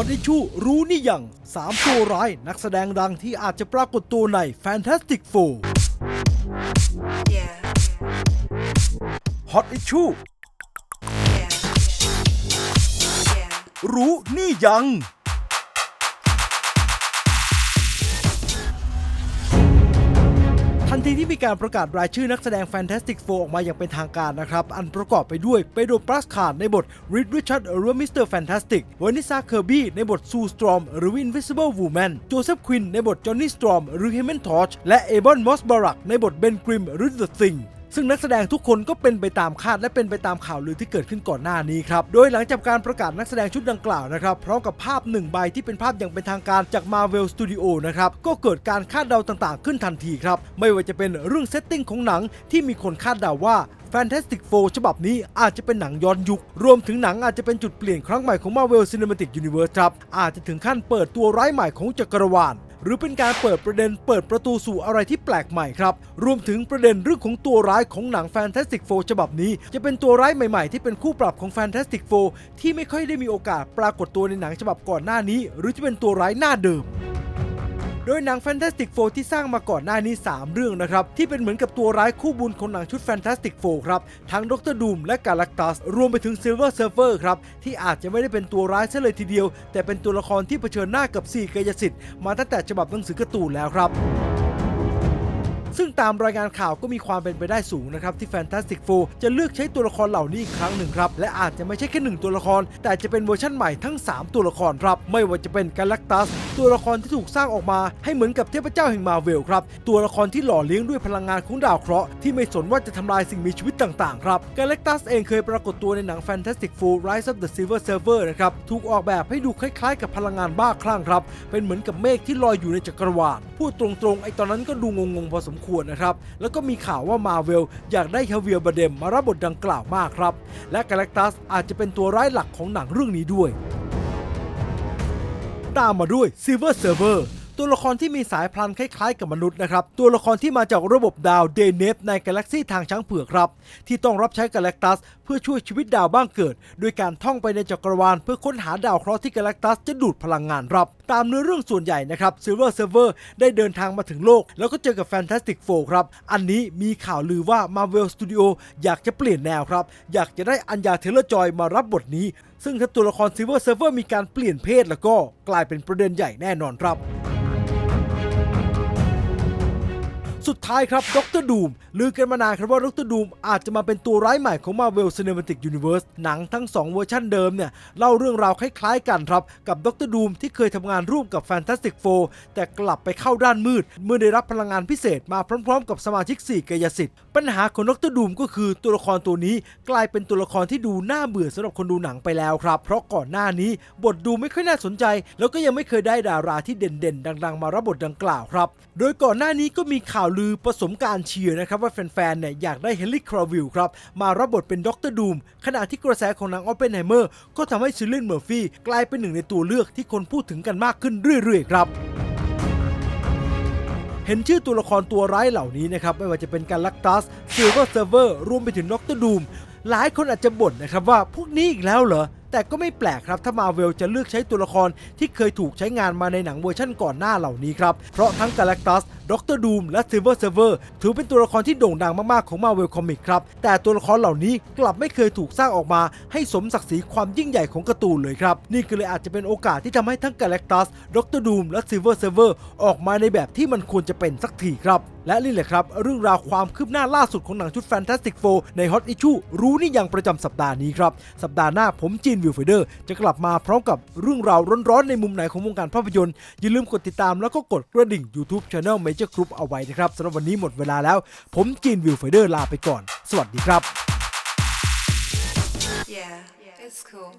อดิชูรู้นี่ยัง3ตัวร้ายนักแสดงดังที่อาจจะปรากฏตัวใน Fantastic Four Yeah, Hot Issue yeah, yeah. รู้นี่ยัง ทีที่มีการประกาศรายชื่อนักแสดง Fantastic Four ออกมาอย่างเป็นทางการนะครับ อันประกอบไปด้วยเปโดรปรัสคาร์ในบทริดริชาร์ดหรือมิสเตอร์แฟนตาสติกวานิซาเคอร์บี้ในบทซูสตรอมหรือ Invisible Woman โจเซฟควินในบทจอห์นนี่สตรอมหรือเฮเมนทอชและเอบอนมอสบารักในบทเบนกริมหรือเดอะซิง ซึ่งนักแสดงทุกคนก็เป็นไปตามคาดและเป็นไปตามข่าวลือที่เกิดขึ้นก่อนหน้านี้ครับ โดยหลังจากการประกาศนักแสดงชุดดังกล่าวนะครับพร้อมกับภาพหนึ่งใบที่เป็นภาพอย่างเป็นทางการจาก Marvel Studio นะครับก็เกิดการคาดเดาต่างๆ ขึ้นทันทีครับ ไม่ว่าจะเป็นเรื่องเซตติ้งของหนังที่มีคนคาดเดาว่า Fantastic Four ฉบับนี้อาจจะเป็นหนังย้อนยุค รวมถึงหนังอาจจะเป็นจุดเปลี่ยนครั้งใหม่ของ Marvel Cinematic Universe ครับอาจจะถึงขั้นเปิดตัวร้ายใหม่ของจักรวาล หรือเป็นการเปิดประเด็นเปิดประตูสู่อะไรที่แปลกใหม่ครับ รวมถึงประเด็นเรื่องของตัวร้ายของหนัง Fantastic Four ฉบับนี้ จะเป็นตัวร้ายใหม่ๆ ที่เป็นคู่ปรับของ Fantastic Four ที่ไม่ค่อยได้มีโอกาสปรากฏตัวในหนังฉบับก่อนหน้านี้ หรือจะเป็นตัวร้ายหน้าเดิม โดยหนัง Fantastic Four ที่สร้างมาก่อนหน้านี้ 3 เรื่องนะครับ ที่เป็นเหมือนกับตัวร้ายคู่บุญของหนังชุด Fantastic Four ครับ ทั้งดรดูมและกาลักตัสรวมไปถึง Silver Surfer ครับ ที่อาจจะไม่ได้เป็นตัวร้ายซะเลยทีเดียว แต่เป็นตัวละครที่เผชิญหน้ากับ4กายสิทธิ์มาตั้งแต่ฉบับหนังสือการ์ตูนแล้วครับ ซึ่งตามรายงานข่าวก็มีความเป็นไปได้สูงนะครับที่ Fantastic Four จะเลือกใช้ตัวละครเหล่านี้อีกครั้งหนึ่งครับ และอาจจะไม่ใช่แค่หนึ่งตัวละคร แต่จะเป็นเวอร์ชั่นใหม่ทั้ง 3 ตัวละครครับ ไม่ว่าจะเป็นกา a ั t ตัส ตัวละครที่ถูกสร้างออกมาให้เหมือนกับเทพเจ้าแห่งมาเวลครับ ตัวละครที่หล่อเลี้ยงด้วยพลังงานของดาวเคราะห์ที่ไม่สนว่าจะทำลายสิ่งมีชีวิตต่างๆครับกา a ั t ตัสเองเคยปรากฏตัวในหนัง Fantastic Four Rise of the Silver Surfer นะครับถูกออกแบบให้ดูคล้ายๆ กับพลังงานบ้าคลั่งครับเป็นเหมือนกับเมฆที่ลอยอยู่ในจักรวาลพูดตรงๆไอ้ตอนนั้นก็ดูงงๆพอสมควรนะครับ แล้วก็มีข่าวว่ามาเวลอยากได้เฮเวียร์บาเดมมารับบทดังกล่าวมากครับ และกาแล็กตัสอาจจะเป็นตัวร้ายหลักของหนังเรื่องนี้ด้วย ตามมาด้วย Silver Server ตัวละครที่มีสายพลันคล้ายๆกับมนุษย์นะครับ ตัวละครที่มาจากระบบดาวเดเนฟในกาแล็กซี่ทางช้างเผือกครับ ที่ต้องรับใช้กาแล็กตัส เพื่อช่วยชีวิตดาวบ้างเกิด โดยการท่องไปในจักรวาลเพื่อค้นหาดาวเคราะห์ที่กาแล็กตัสจะดูดพลังงานรับ ตามเนื้อเรื่องส่วนใหญ่นะครับ Silver Server ได้เดินทางมาถึงโลก แล้วก็เจอกับ Fantastic Four ครับ อันนี้มีข่าวลือว่า Marvel Studio อยากจะเปลี่ยนแนวครับ อยากจะได้อัญญาเทเลจอยมารับบทนี้ ซึ่งถ้าตัวละคร Silver Server มีการเปลี่ยนเพศแล้วก็กลายเป็นประเด็นใหญ่แน่นอนครับ สุดท้ายครับด็อกเตอร์ดูมลือกันมานานครับว่าด็อกเตอร์ดูมอาจจะมาเป็นตัวร้ายใหม่ของ Marvel Cinematic Universe หนังทั้ง 2 เวอร์ชันเดิมเนี่ย เล่าเรื่องราวคล้าย ๆ กันครับ กับด็อกเตอร์ดูมที่เคยทำงานร่วมกับ Fantastic Four แต่กลับไปเข้าด้านมืด เมื่อได้รับพลังงานพิเศษมาพร้อม ๆ กับสมาชิก 4กายสิทธิ์ปัญหาของด็อกเตอร์ดูมก็คือตัวละครตัวนี้กลายเป็นตัวละครที่ดูน่าเบื่อสำหรับคนดูหนังไปแล้วครับ เพราะก่อนหน้านี้บทดูไม่ค่อยน่าสนใจ แล้วก็ยังไม่เคยได้ดาราที่เด่นๆ ดัง ๆ มารับบทดังกล่าวครับ โดยก่อนหน้านี้ก็มีข่าวลือผสมการเชียร์นะครับว่าแฟนๆเนี่ยอยากได้เฮนรี่คราวิลครับมารับบทเป็นด็อกเตอร์ดูมขณะที่กระแสของหนังออปเพนไฮเมอร์ก็ทำให้ซิลเลนเมอร์ฟี่กลายเป็นหนึ่งในตัวเลือกที่คนพูดถึงกันมากขึ้นเรื่อยๆครับเห็นชื่อตัวละครตัวร้ายเหล่านี้นะครับ ไม่ว่าจะเป็นการลักตัสซิลเวอร์เซร์เวอร์รวมไปถึงด็อกเตอร์ดูมหลายคนอาจจะบ่นนะครับว่าพวกนี้อีกแล้วเหรอ แต่ก็ไม่แปลกครับ ถ้ามาเวลจะเลือกใช้ตัวละครที่เคยถูกใช้งานมาในหนังเวอร์ชั่นก่อนหน้าเหล่านี้ครับ เพราะทั้งกาแล็กตัส ด็อกเตอร์ดูมและซิลเวอร์เซร์เวอร์ถือเป็นตัวละครที่โด่งดังมากๆของมาเวลคอมิกครับ แต่ตัวละครเหล่านี้กลับไม่เคยถูกสร้างออกมา ให้สมศักดิ์ศรีความยิ่งใหญ่ของการ์ตูนเลยครับ นี่ก็เลยอาจจะเป็นโอกาสที่ทำให้ทั้งกาแล็กตัสด็อกเตอร์ดูมและซิลเวอร์เซร์เวอร์ออกมาในแบบที่มันควรจะเป็นสักทีครับและนี่แหละครับ เรื่องราวความคืบหน้าล่าสุดของหนังชุด Fantastic Four ใน Hot Issue รู้นี่ยังประจำสัปดาห์นี้ครับ สัปดาห์หน้าผมจีนวิวไฟเดอร์ จะกลับมาพร้อมกับเรื่องราวร้อนๆ ในมุมไหนของวงการภาพยนตร์ อย่าลืมกดติดตามแล้วก็กดกระดิ่ง YouTube Channel Major Group เอาไว้นะครับสำหรับวันนี้หมดเวลาแล้ว ผมจีนวิวไฟเดอร์ลาไปก่อน สวัสดีครับ Yeah, it's cool.